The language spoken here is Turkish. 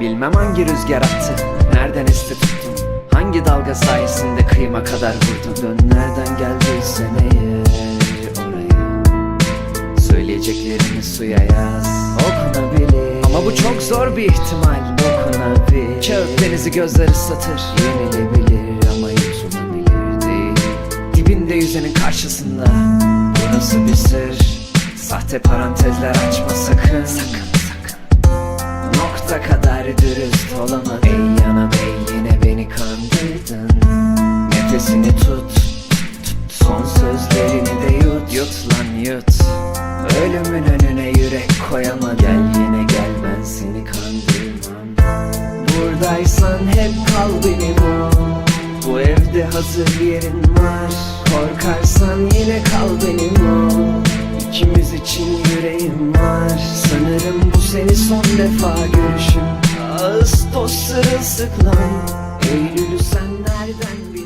Bilmem hangi rüzgar attı Nereden esti tuttun Hangi dalga sayesinde kıyıma kadar vurdun Dön nereden geldiysen eğer oraya. Söyleyeceklerini suya yaz. Okunabilir. Ama bu çok zor bir ihtimal. Dokunabilir Kağıt denizi gözler ıslatır Yenilebilir ama yutulabilir değil. Dibinde yüzenin karşısında. Burası bir sır. Sahte parantezler açma sakın Kadar dürüst olamam Ey yana bey yine beni kandırdın. Nefesini tut, tut Son sözlerini de yut. Yut lan yut. Ölümün önüne yürek koyama. Gel yine gel ben seni kandırmam. Buradaysan hep kal benim ol Bu evde hazır yerin var Sanırım bu seni son defa görüşüm Ağustos sırılsıklam. Eylül'ü sen nereden